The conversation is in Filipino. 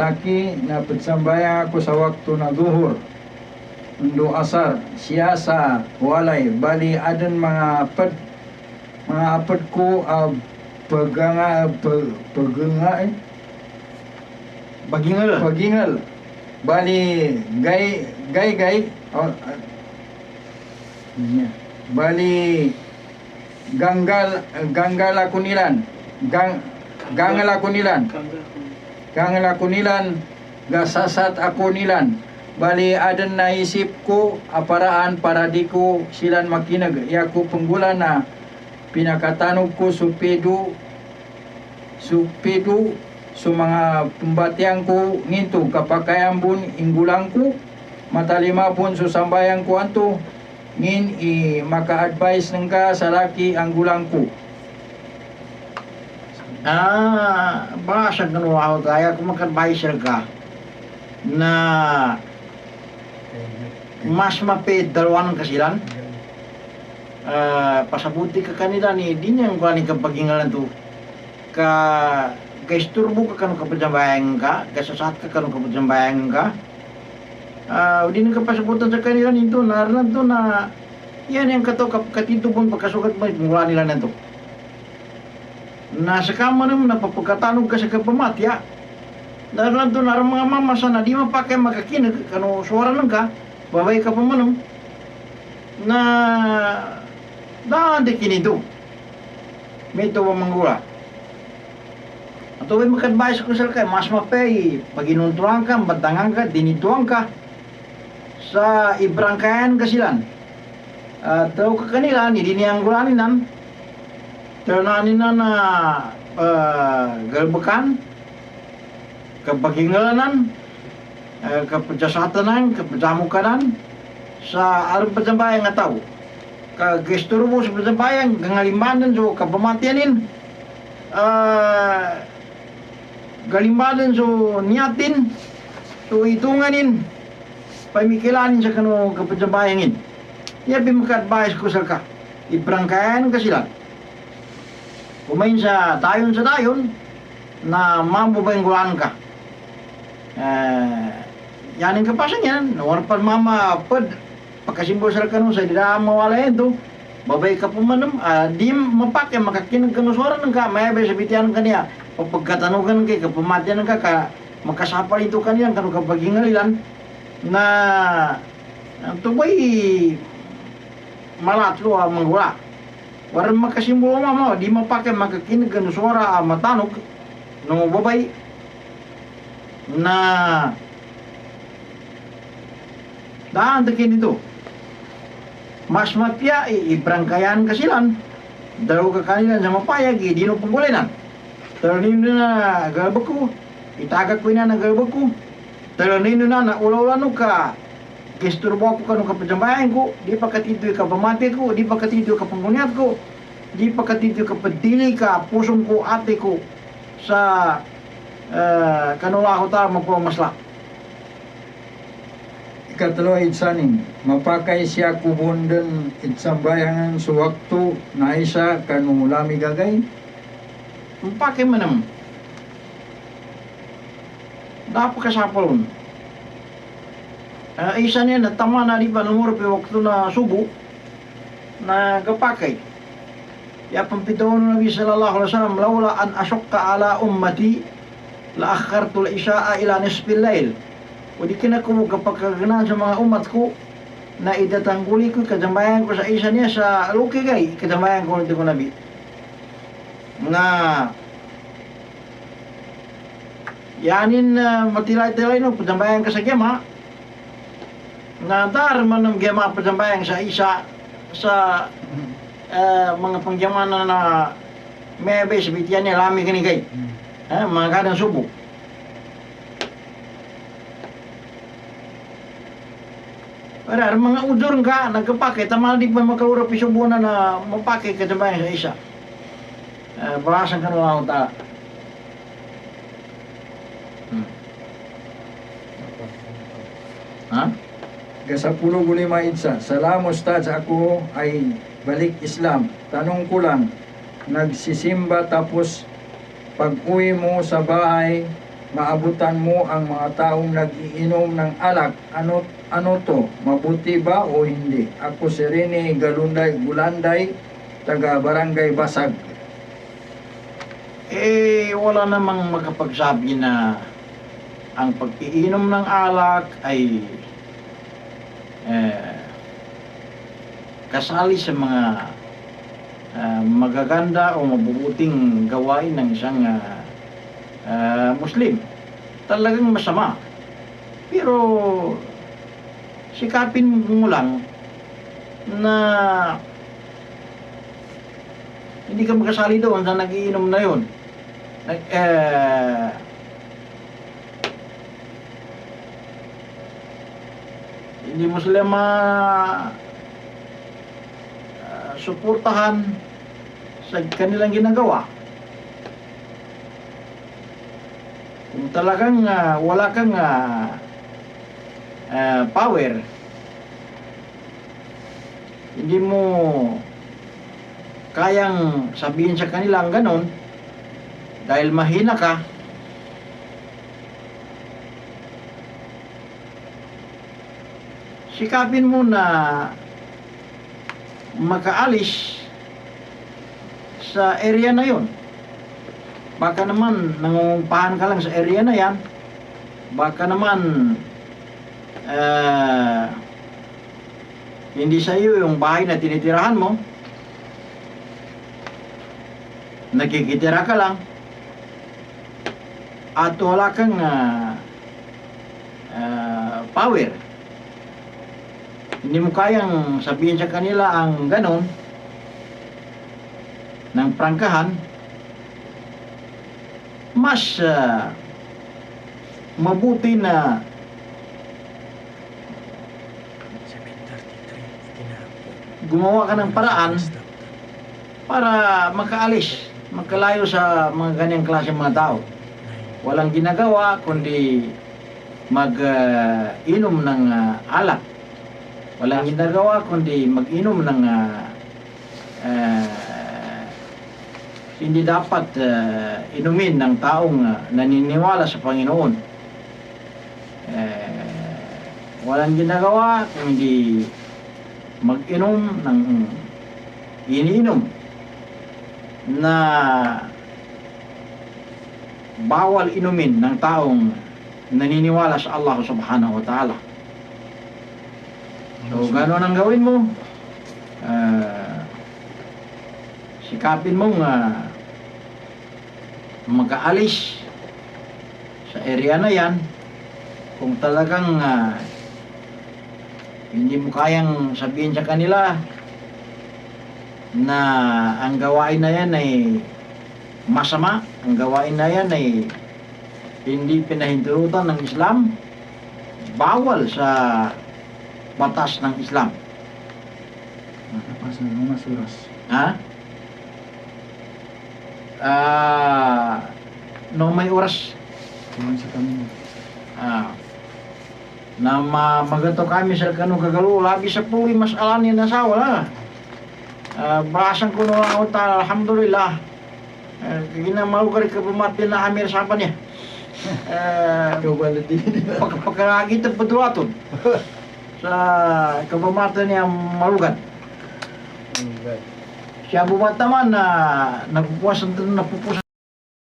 saki na pagsambayang ako sa wakto na duhur. Undo asar siya sa walay bali adan mga apad mga apad ko uh, paganga pag, paganga eh. Bagingal. pagingal. Bali gay gay gay. Oh, yeah. bali ganggal ganggal ako nilan gang gangal ako nilan gangal ako nilan gasasat ako nilan. Bali adan naisip ko aparaan para di ko silan makinag ya ko penggulan na pinakatanog ko supedo supedo so mga pembatian ko nginto kapakayan bun inggulang ko matalima pun so sambayan ko anto ngin i maka-advise nang ka sa laki ang gulang ko आ, बड़ा सदन हुआ makan है मकर बाईस mas mape dalwan kasilan uh, pasabuti ke kanila ni dinyang kwa ni kapagingalan tu ka kaisturbo buka kanu kapajambayang ka kasasat ke kanu kapajambayang ka uh, din ke pasabutan sa kanila nito naran tu na yan yang kato katitu pun pagkasukat mo mula nila nanto na sakamanam na papagkatanong ka sa kapamatya dahil doon naramang mama sa na di mapake makakinig kano suwara lang ka babay ka pa manong, na daan di kinido may ito mga gula ato ay makadbayas ko sila kay mas mapay paginuntuan ka batangan ka dinituan ka. Sa ibrangkayan kasilan. At uh, kanila ni diniang gulaninan tenaninana uh, eh, gelbekan kepakinggalanan uh, eh, kepecasatanan kepecamukanan sa arang Sa nga tao ka gestur mo sa pecambayang gangalimanan so kapamatianin uh, eh, galimbanan so niatin, so itunganin pamikilanin sa kano kapecambayangin iya bimakadbayas ko sa ka iprangkayan ka sila Kumain sa tayon sa tayon na mabubenggulan ka. Eh, yanin ka pasan yan. Mama pad. Pagkasimbol sa kanong sa dila mawala yan to. Babay ka po manam. ah, di mapake makakinag ka nusuaran ka. May abay sabitian ka niya. Pagkatanugan kay kapamatian ka ka. Makasapal ito kanilang kano kapagingalilan na ang tubay malatlo ang. Waran makasimbolo mama, di mapake makakinig kan suara ah, matanog no babay na daan takin dito. Mas mapya ibrangkayan kasilan. Daw ka kanilan sa mapayag, di no panggulinan. Talanin na galbag ko, itagak ko na na galbag ko. Talanin na na ulaw-ano ka, Kisturbo ako kanong kapadyambayan ko, di pa katito ka pamati ko, di pa katito ka pangunyat ko, di pa katito ka padili ka, pusong ko, ate ko, sa uh, kanula ko ta magpamasla. ikatlo itsaning mapakay siya kubundan itsambayangan sa wakto na isa kanu lami gagay Mpake mo naman. Dapat ka sapalon. Uh, isa niya na tama na di ba numero pe waktu na subo na kapakay. Ya pampitaon ng Nabi sallallahu alaihi wasallam laula an ashqa ala ummati la akhartu al-isha'a ila nisfil lail. O di kina ko kapagkaganan sa mga umat ko na idatangguli ko kadambayan ko sa isa niya sa luki gay kadambayan ko nito ko nabi. Nga yanin uh, matilay-tilay no padambayan ka sa gema na dar man ng gema padambayan sa isa sa uh, mga pangyaman na, mebe sa bitiyan niya lami kini kay eh, mga kadang subo ang mga udor ka nagkapake tama di pa makaurap isubo na na mapake kadambayan sa isa. Uh, bahasan ka na lang ta. Hmm. Ha? Gasapulo guli maitsa salamos ta sa ako ay balik Islam tanong ko lang nagsisimba tapos pag uwi mo sa bahay maabutan mo ang mga taong nag-iinom ng alak. Ano ano to? Mabuti ba o hindi? Ako si Rene Galunday Gulanday, taga Barangay Basag. Eh, wala namang makapagsabi na ang pag-iinom ng alak ay kasali sa mga ah, magaganda o mabubuting gawain ng isang ah, ah, Muslim. Talagang masama. Pero sikapin mo lang na hindi ka makasali doon sa nagiinom na yun. Nag, eh, hindi mo sila ma suportahan sa kanilang ginagawa. Kung talagang ah, wala kang ah, ah, power, hindi mo kayang sabihin sa kanila ang ganon dahil mahina ka sikapin mo na makaalis sa area na yon baka naman nangungumpahan ka lang sa area na yan. Baka naman ah, hindi sa iyo yung bahay na tinitirahan mo. Nakikitira ka lang. At wala kang ah, ah, power hindi mo kayang sabihin sa kanila ang ganon ng prangkahan mas ah, mabuti na gumawa ka ng paraan para makaalis, magkalayo sa mga ganyang klase mga tao. Walang ginagawa kundi mag-inom ng ah, alak. Walang ginagawa kundi mag-inom ng ah, ah, hindi dapat ah, inumin ng taong ah, naniniwala sa Panginoon. Eh, walang ginagawa kundi mag-inom ng iniinom na bawal inumin ng taong naniniwala sa Allah subhanahu wa ta'ala. So, gano'n ang gawin mo? Ah, sikapin mong ah, mag-aalis sa area na yan kung talagang ah, hindi mo kayang sabihin sa kanila na ang gawain na yan ay masama, ang gawain na yan ay hindi pinahintulutan ng Islam, bawal sa batas ng Islam. Pasal mga suras. Ha? Ah, no may oras Tuman sa kami. Ah. Na ma magato kami sa kanong kagalo labi sa puli mas alani na sa wala. Ah, basan ko no ang ta alhamdulillah. Uh, gina malugar ka pumati na amir sa pa niya. Eh, na din? pagpagkakita padruaton. Sa kabamata niya malugan. Siya bumata man na nagpupuwasan napupusan